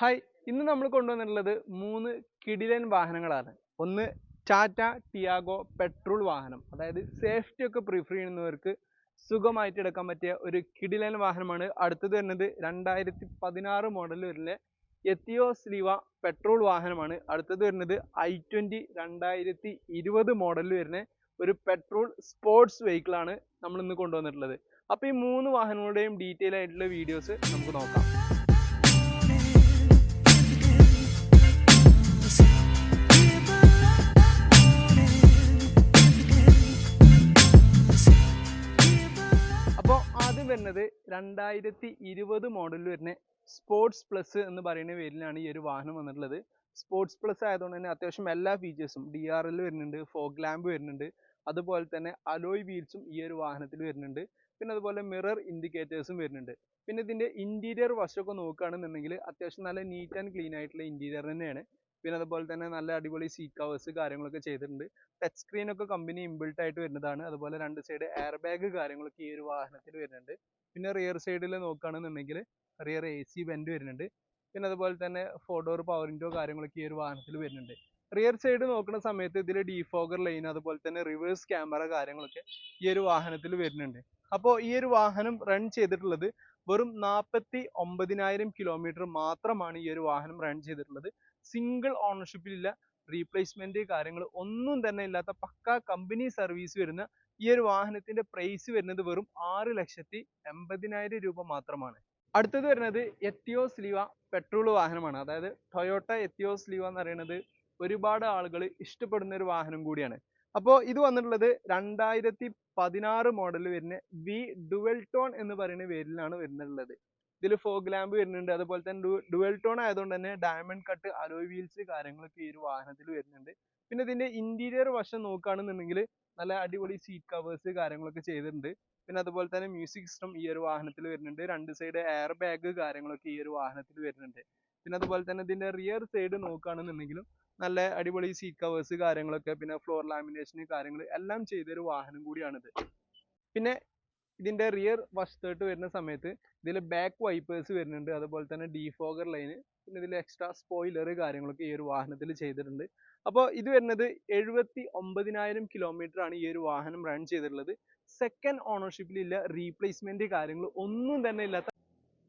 Hi ഇന്ന് നമ്മൾ കൊണ്ടുവന്നിട്ടുള്ളത് മൂന്ന് കിടിലൻ വാഹനങ്ങളാണ്. ഒന്ന് ടാറ്റ ടിയാഗോ പെട്രോൾ വാഹനം. അതായത് സേഫ്റ്റി ഒക്കെ പ്രിഫർ ചെയ്യുന്നവർക്ക് സുഖമായിട്ട് എടുക്കാൻ പറ്റിയ ഒരു കിടിലൻ വാഹനമാണ്. അടുത്തത് വരുന്നത് രണ്ടായിരത്തി പതിനാറ് മോഡൽ വരുന്ന എത്തിയോസ് സ്ലീവ പെട്രോൾ വാഹനമാണ്. അടുത്തത് വരുന്നത് ഐ ട്വന്റി രണ്ടായിരത്തി ഇരുപത് മോഡലിൽ വരുന്ന ഒരു പെട്രോൾ സ്പോർട്സ് വെഹിക്കിളാണ് നമ്മൾ ഇന്ന് കൊണ്ടുവന്നിട്ടുള്ളത്. അപ്പോൾ ഈ മൂന്ന് വാഹനങ്ങളുടെയും ഡീറ്റെയിൽ ആയിട്ടുള്ള വീഡിയോസ് നമുക്ക് നോക്കാം. വരുന്നത് രണ്ടായിരത്തി ഇരുപത് മോഡലിൽ വരുന്ന സ്പോർട്സ് പ്ലസ് എന്ന് പറയുന്ന പേരിലാണ് ഈ ഒരു വാഹനം വന്നിട്ടുള്ളത്. സ്പോർട്സ് പ്ലസ് ആയതുകൊണ്ട് തന്നെ അത്യാവശ്യം എല്ലാ ഫീച്ചേഴ്സും ഡി ആർ എൽ വരുന്നുണ്ട് ഫോഗ് ലാമ്പ് വരുന്നുണ്ട് അതുപോലെ തന്നെ അലോയ് വീൽസും ഈ ഒരു വാഹനത്തിൽ വരുന്നുണ്ട്. പിന്നെ അതുപോലെ മിറർ ഇൻഡിക്കേറ്റേഴ്സും വരുന്നുണ്ട്. പിന്നെ ഇതിന്റെ ഇന്റീരിയർ വശമൊക്കെ നോക്കുകയാണെന്നുണ്ടെങ്കിൽ അത്യാവശ്യം നല്ല നീറ്റ് ആൻഡ് ക്ലീൻ ആയിട്ടുള്ള ഇന്റീരിയർ തന്നെയാണ്. പിന്നെ അതുപോലെ തന്നെ നല്ല അടിപൊളി സീറ്റ് കവേഴ്സ് കാര്യങ്ങളൊക്കെ ചെയ്തിട്ടുണ്ട്. ടച്ച് സ്ക്രീൻ ഒക്കെ കമ്പനി ഇൻബിൽട്ട് ആയിട്ട് വരുന്നതാണ്. അതുപോലെ രണ്ട് സൈഡ് എയർ ബാഗ് കാര്യങ്ങളൊക്കെ ഈ ഒരു വാഹനത്തിൽ വരുന്നുണ്ട്. പിന്നെ റിയർ സൈഡിൽ നോക്കുകയാണെന്നുണ്ടെങ്കിൽ റിയർ എ സി വെന്റ് വരുന്നുണ്ട്. പിന്നെ അതുപോലെ തന്നെ ഫോർ ഡോർ പവർ വിൻഡോ കാര്യങ്ങളൊക്കെ ഈ ഒരു വാഹനത്തിൽ വരുന്നുണ്ട്. റിയർ സൈഡ് നോക്കുന്ന സമയത്ത് ഇതിൽ ഡീഫോഗർ ലൈൻ അതുപോലെ തന്നെ റിവേഴ്സ് ക്യാമറ കാര്യങ്ങളൊക്കെ ഈ ഒരു വാഹനത്തിൽ വരുന്നുണ്ട്. അപ്പോൾ ഈ ഒരു വാഹനം റൺ ചെയ്തിട്ടുള്ളത് വെറും നാൽപ്പത്തി ഒമ്പതിനായിരം കിലോമീറ്റർ മാത്രമാണ് ഈ ഒരു വാഹനം റൺ ചെയ്തിട്ടുള്ളത്. സിംഗിൾ ഓണർഷിപ്പിലില്ല റീപ്ലേസ്മെന്റ് കാര്യങ്ങൾ ഒന്നും തന്നെ ഇല്ലാത്ത പക്ക കമ്പനി സർവീസ് വരുന്ന ഈ ഒരു വാഹനത്തിന്റെ പ്രൈസ് വരുന്നത് വെറും ആറ് ലക്ഷത്തി എൺപതിനായിരം രൂപ മാത്രമാണ്. അടുത്തത് വരുന്നത് എത്തിയോസ് ലീവ പെട്രോൾ വാഹനമാണ്. അതായത് ടൊയോട്ട എത്തിയോസ് ലീവ എന്ന് പറയുന്നത് ഒരുപാട് ആളുകൾ ഇഷ്ടപ്പെടുന്ന ഒരു വാഹനം കൂടിയാണ്. അപ്പോൾ ഇത് വന്നിട്ടുള്ളത് രണ്ടായിരത്തി പതിനാറ് മോഡൽ വരുന്ന വി ഡുവൽ ടോൺ എന്ന് പറയുന്ന പേരിലാണ് വരുന്നുള്ളത്. ഇതിൽ ഫോഗ് ലാമ്പ് വരുന്നുണ്ട്. അതുപോലെ തന്നെ ഡുവൽ ടോൺ ആയതുകൊണ്ട് തന്നെ ഡയമണ്ട് കട്ട് അലോയ് വീൽസ് കാര്യങ്ങളൊക്കെ ഈ ഒരു വാഹനത്തിൽ വരുന്നുണ്ട്. പിന്നെ ഇതിന്റെ ഇന്റീരിയർ വശം നോക്കുകയാണെന്നുണ്ടെങ്കിൽ നല്ല അടിപൊളി സീറ്റ് കവേഴ്സ് കാര്യങ്ങളൊക്കെ ചെയ്തിട്ടുണ്ട്. പിന്നെ അതുപോലെ തന്നെ മ്യൂസിക് സിസ്റ്റം ഈ ഒരു വാഹനത്തിൽ വരുന്നുണ്ട്. രണ്ട് സൈഡ് എയർ ബാഗ് കാര്യങ്ങളൊക്കെ ഈ ഒരു വാഹനത്തിൽ വരുന്നുണ്ട്. പിന്നെ അതുപോലെ തന്നെ ഇതിന്റെ റിയർ സൈഡ് നോക്കുകയാണെന്നുണ്ടെങ്കിലും നല്ല അടിപൊളി സീറ്റ് കവേഴ്സ് കാര്യങ്ങളൊക്കെ പിന്നെ ഫ്ലോർ ലാമിനേഷൻ കാര്യങ്ങൾ എല്ലാം ചെയ്തൊരു വാഹനം കൂടിയാണിത്. പിന്നെ ഇതിന്റെ റിയർ വശത്തോട്ട് വരുന്ന സമയത്ത് ഇതിൽ ബാക്ക് വൈപ്പേഴ്സ് വരുന്നുണ്ട്. അതുപോലെ തന്നെ ഡീഫോഗർ ലൈന് പിന്നെ ഇതിൽ എക്സ്ട്രാ സ്പോയിലർ കാര്യങ്ങളൊക്കെ ഈ ഒരു വാഹനത്തിൽ ചെയ്തിട്ടുണ്ട്. അപ്പോൾ ഇത് വരുന്നത് എഴുപത്തി ഒമ്പതിനായിരം കിലോമീറ്റർ ആണ് ഈ ഒരു വാഹനം റൺ ചെയ്തിട്ടുള്ളത്. സെക്കൻഡ് ഓണർഷിപ്പിലില്ല ഇല്ല റീപ്ലേസ്മെന്റ് കാര്യങ്ങൾ ഒന്നും തന്നെ ഇല്ലാത്ത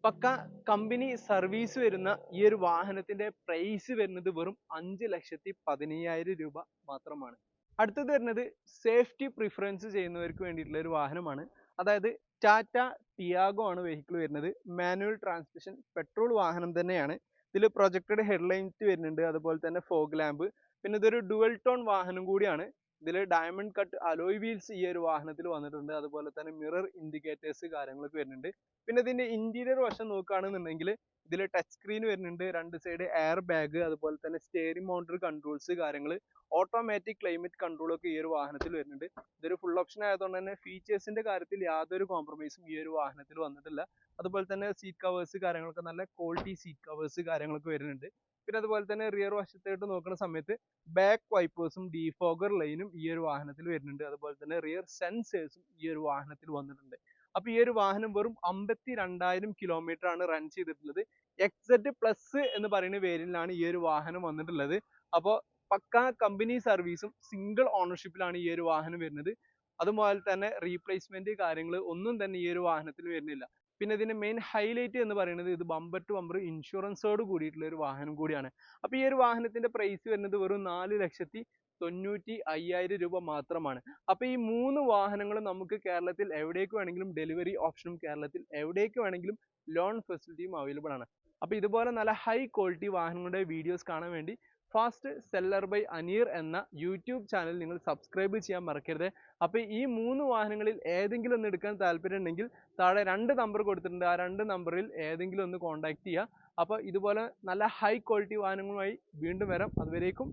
പക്ക കമ്പനി സർവീസ് വരുന്ന ഈ ഒരു വാഹനത്തിന്റെ പ്രൈസ് വരുന്നത് വെറും അഞ്ച് ലക്ഷത്തി പതിനയ്യായിരം രൂപ മാത്രമാണ്. അടുത്തത് വരുന്നത് സേഫ്റ്റി പ്രിഫറൻസ് ചെയ്യുന്നവർക്ക് വേണ്ടിയിട്ടുള്ള ഒരു വാഹനമാണ്. അതായത് ടാറ്റ ടിയാഗോ ആണ് വെഹിക്കിൾ വരുന്നത്. മാനുവൽ ട്രാൻസ്മിഷൻ പെട്രോൾ വാഹനം തന്നെയാണ്. ഇതിൽ പ്രൊജക്റ്റഡ് ഹെഡ്ലൈൻസ് വരുന്നുണ്ട്. അതുപോലെ തന്നെ ഫോഗ് ലാമ്പ് പിന്നെ ഇതൊരു ഡുവൽ ടോൺ വാഹനം കൂടിയാണ്. ഇതിൽ ഡയമണ്ട് കട്ട് അലോയ് വീൽസ് ഈ ഒരു വാഹനത്തിൽ വന്നിട്ടുണ്ട്. അതുപോലെ തന്നെ മിറർ ഇൻഡിക്കേറ്റേഴ്സ് കാര്യങ്ങളൊക്കെ വരുന്നുണ്ട്. പിന്നെ ഇതിന്റെ ഇന്റീരിയർ വശം നോക്കുകയാണെന്നുണ്ടെങ്കിൽ ഇതിൽ ടച്ച് സ്ക്രീൻ വരുന്നുണ്ട്. രണ്ട് സൈഡ് എയർ ബാഗ് അതുപോലെ തന്നെ സ്റ്റിയറിംഗ് മൗണ്ടർ കൺട്രോൾസ് കാര്യങ്ങൾ ഓട്ടോമാറ്റിക് ക്ലൈമറ്റ് കൺട്രോൾ ഒക്കെ ഈ ഒരു വാഹനത്തിൽ വരുന്നുണ്ട്. ഇതൊരു ഫുൾ ഓപ്ഷൻ ആയതുകൊണ്ട് തന്നെ ഫീച്ചേഴ്സിന്റെ കാര്യത്തിൽ യാതൊരു കോംപ്രമൈസും ഈ ഒരു വാഹനത്തിൽ വന്നിട്ടില്ല. അതുപോലെ തന്നെ സീറ്റ് കവേഴ്സ് കാര്യങ്ങളൊക്കെ നല്ല ക്വാളിറ്റി സീറ്റ് കവേഴ്സ് കാര്യങ്ങളൊക്കെ വരുന്നുണ്ട്. പിന്നെ അതുപോലെ തന്നെ റിയർ വശത്തോട്ട് നോക്കുന്ന സമയത്ത് ബാക്ക് വൈപ്പേഴ്സും ഡിഫോഗർ ലൈനും ഈ ഒരു വാഹനത്തിൽ വരുന്നുണ്ട്. അതുപോലെ തന്നെ റിയർ സെൻസേഴ്സും ഈ ഒരു വാഹനത്തിൽ വന്നിട്ടുണ്ട്. അപ്പൊ ഈ ഒരു വാഹനം വെറും അമ്പത്തി രണ്ടായിരം കിലോമീറ്റർ ആണ് റൺ ചെയ്തിട്ടുള്ളത്. എക്സെറ്റ് പ്ലസ് എന്ന് പറയുന്ന വേരിയന്റിലാണ് ഈ ഒരു വാഹനം വന്നിട്ടുള്ളത്. അപ്പോൾ പക്ക കമ്പനി സർവീസും സിംഗിൾ ഓണർഷിപ്പിലാണ് ഈ ഒരു വാഹനം വരുന്നത്. അതുപോലെ തന്നെ റീപ്ലേസ്മെന്റ് കാര്യങ്ങൾ ഒന്നും തന്നെ ഈ ഒരു വാഹനത്തിൽ വരുന്നില്ല. പിന്നെ ഇതിന്റെ മെയിൻ ഹൈലൈറ്റ് എന്ന് പറയുന്നത് ഇത് ബമ്പർ ടു ബമ്പർ ഇൻഷുറൻസോട് കൂടിയിട്ടുള്ള ഒരു വാഹനം കൂടിയാണ്. അപ്പോൾ ഈ ഒരു വാഹനത്തിന്റെ പ്രൈസ് വരുന്നത് വെറും നാല് ലക്ഷത്തി തൊണ്ണൂറ്റി അയ്യായിരം രൂപ മാത്രമാണ്. അപ്പോൾ ഈ മൂന്ന് വാഹനങ്ങളും നമുക്ക് കേരളത്തിൽ എവിടേക്ക് വേണമെങ്കിലും ഡെലിവറി ഓപ്ഷനും കേരളത്തിൽ എവിടേക്ക് വേണമെങ്കിലും ലോൺ ഫെസിലിറ്റിയും അവൈലബിൾ ആണ്. അപ്പോൾ ഇതുപോലെ നല്ല ഹൈ ക്വാളിറ്റി വാഹനങ്ങളുടെ വീഡിയോസ് കാണാൻ വേണ്ടി ഫാസ്റ്റ് സെല്ലർ ബൈ അനീർ എന്ന യൂട്യൂബ് ചാനൽ നിങ്ങൾ സബ്സ്ക്രൈബ് ചെയ്യാൻ മറക്കരുത്. അപ്പോൾ ഈ മൂന്ന് വാഹനങ്ങളിൽ ഏതെങ്കിലും ഒന്ന് എടുക്കാൻ താല്പര്യം ഉണ്ടെങ്കിൽ താഴെ രണ്ട് നമ്പർ കൊടുത്തിട്ടുണ്ട്. ആ രണ്ട് നമ്പറിൽ ഏതെങ്കിലും ഒന്ന് കോൺടാക്ട് ചെയ്യുക. അപ്പോൾ ഇതുപോലെ നല്ല ഹൈ ക്വാളിറ്റി വാഹനങ്ങളുമായി വീണ്ടും വരാം. അതുവരേക്കും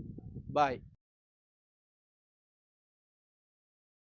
ബൈ